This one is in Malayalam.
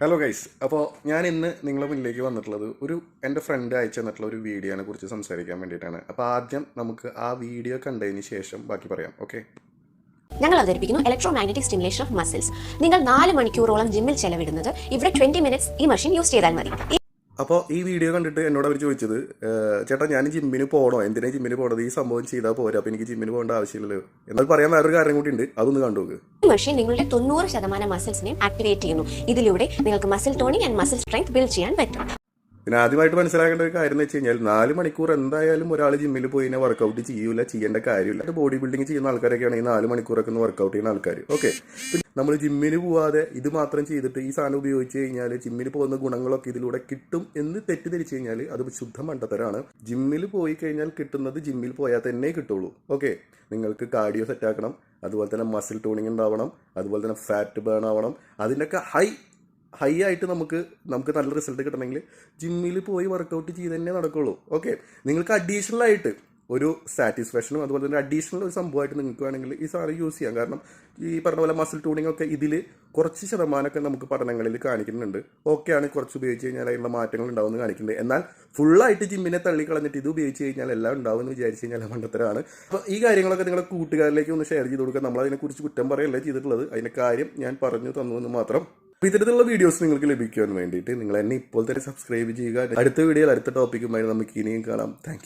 ഹലോ ഗൈസ് അപ്പോൾ ഞാൻ ഇന്ന് നിങ്ങളുടെ മുന്നിലേക്ക് വന്നിട്ടുള്ളത് ഒരു എന്റെ ഫ്രണ്ട് അയച്ചു തന്നിട്ടുള്ള ഒരു വീഡിയോനെ കുറിച്ച് സംസാരിക്കാൻ വേണ്ടിയിട്ടാണ്. അപ്പോൾ ആദ്യം നമുക്ക് ആ വീഡിയോ കണ്ടതിന് ശേഷം ബാക്കി പറയാം ഓക്കെ ഞങ്ങൾ അവതരിപ്പിക്കുന്നു electro magnetic stimulation of muscles നിങ്ങൾ നാല് മണിക്കൂറോളം ജിമ്മിൽ ചെലവിടുന്നത് ഇവിടെ ട്വന്റി മിനിറ്റ്സ് ഈ മെഷീൻ യൂസ് ചെയ്താൽ മതി. അപ്പോൾ ഈ വീഡിയോ കണ്ടിട്ട് എന്നോട് അവർ ചോദിച്ചത് ചേട്ടാ ഞാൻ ജിമ്മിന് പോകണോ എന്തിനാ ജിമ്മിന് പോകണത് ഈ സംഭവം ചെയ്താൽ പോരാ. അപ്പോൾ എനിക്ക് ജിമ്മിന് പോകേണ്ട ആവശ്യമില്ലല്ലോ. എന്നാൽ പറയാൻ വേറൊരു കാര്യം കൂടി ഉണ്ട്. അതൊന്ന് കണ്ടു നോക്ക്. മെഷീൻ നിങ്ങളുടെ തൊണ്ണൂറ് ശതമാനം മസിൽസിനെയും ആക്ടിവേറ്റ് ചെയ്യുന്നു. ഇതിലൂടെ നിങ്ങൾക്ക് muscle toning and muscle strength build ചെയ്യാൻ പറ്റും. പിന്നെ ആദ്യമായിട്ട് മനസ്സിലാക്കേണ്ട ഒരു കാര്യം എന്ന് വെച്ച് കഴിഞ്ഞാൽ നാല് മണിക്കൂർ എന്തായാലും ഒരാൾ ജിമ്മിൽ പോയി കഴിഞ്ഞാൽ വർക്കൗട്ട് ചെയ്യൂല ചെയ്യേണ്ട കാര്യമില്ല. അത് ബോഡി ബിൽഡിംഗ് ചെയ്യുന്ന ആൾക്കാരൊക്കെയാണ് ഈ നാല് മണിക്കൂറൊക്കെ ഒന്ന് വർക്കൗട്ട് ചെയ്യുന്ന ആൾക്കാർ ഓക്കെ നമ്മൾ ജിമ്മിന് പോവാതെ ഇത് മാത്രം ചെയ്തിട്ട് ഈ സാധനം ഉപയോഗിച്ച് കഴിഞ്ഞാൽ ജിമ്മിന് പോകുന്ന ഗുണങ്ങളൊക്കെ ഇതിലൂടെ കിട്ടും എന്ന് തെറ്റിദ്ധരിച്ചു കഴിഞ്ഞാൽ അത് ശുദ്ധ മണ്ടത്തരാണ്. ജിമ്മിൽ പോയി കഴിഞ്ഞാൽ കിട്ടുന്നത് ജിമ്മിൽ പോയാൽ തന്നെ കിട്ടുള്ളൂ. ഓക്കെ നിങ്ങൾക്ക് കാർഡിയോ സെറ്റാക്കണം അതുപോലെ തന്നെ മസിൽ ടൂണിങ് ഉണ്ടാവണം അതുപോലെ തന്നെ ഫാറ്റ് ബേൺ ആവണം. അതിന്റെയൊക്കെ ഹൈ ഹൈ ആയിട്ട് നമുക്ക് നമുക്ക് നല്ല റിസൾട്ട് കിട്ടണമെങ്കിൽ ജിമ്മിൽ പോയി വർക്കൗട്ട് ചെയ്ത് തന്നെ നടക്കുള്ളൂ. ഓക്കെ നിങ്ങൾക്ക് അഡീഷണൽ ആയിട്ട് ഒരു സാറ്റിസ്ഫാക്ഷനും അതുപോലെ തന്നെ അഡീഷണൽ ഒരു സംഭവമായിട്ട് നിങ്ങൾക്ക് വേണമെങ്കിൽ ഈ സാധനം യൂസ് ചെയ്യാം. കാരണം ഈ പറഞ്ഞ പോലെ മസിൽ ടൂണിംഗ് ഒക്കെ ഇതിൽ കുറച്ച് ശതമാനമൊക്കെ നമുക്ക് പഠനങ്ങളിൽ കാണിക്കുന്നുണ്ട്. ഓക്കെയാണ് കുറച്ച് ഉപയോഗിച്ച് കഴിഞ്ഞാൽ അതിനുള്ള മാറ്റങ്ങൾ ഉണ്ടാവുമെന്ന് കാണിക്കുന്നുണ്ട്. എന്നാൽ ഫുള്ളായിട്ട് ജിമ്മിനെ തള്ളിക്കളഞ്ഞിട്ട് ഇത് ഉപയോഗിച്ച് കഴിഞ്ഞാൽ എല്ലാം ഉണ്ടാവും എന്ന് വിചാരിച്ച് കഴിഞ്ഞാൽ മണ്ടത്തരാണ്. അപ്പോൾ ഈ കാര്യങ്ങളൊക്കെ നിങ്ങളുടെ കൂട്ടുകാരിലേക്ക് ഒന്ന് ഷെയർ ചെയ്ത് കൊടുക്കുക. നമ്മൾ അതിനെക്കുറിച്ച് കുറ്റം പറയല്ലേ ചെയ്തിട്ടുള്ളത്? അതിന്റെ കാര്യം ഞാൻ പറഞ്ഞു തന്നു എന്ന് മാത്രം അപ്പോൾ ഇത്തരത്തിലുള്ള വീഡിയോസ് നിങ്ങൾക്ക് ലഭിക്കുവാൻ വേണ്ടിയിട്ട് നിങ്ങൾ എന്നെ ഇപ്പോൾ തന്നെ സബ്സ്ക്രൈബ് ചെയ്യുക. അടുത്ത വീഡിയോയിൽ അടുത്ത ടോപ്പിക്കുമായി നമുക്ക് ഇനിയും കാണാം. താങ്ക്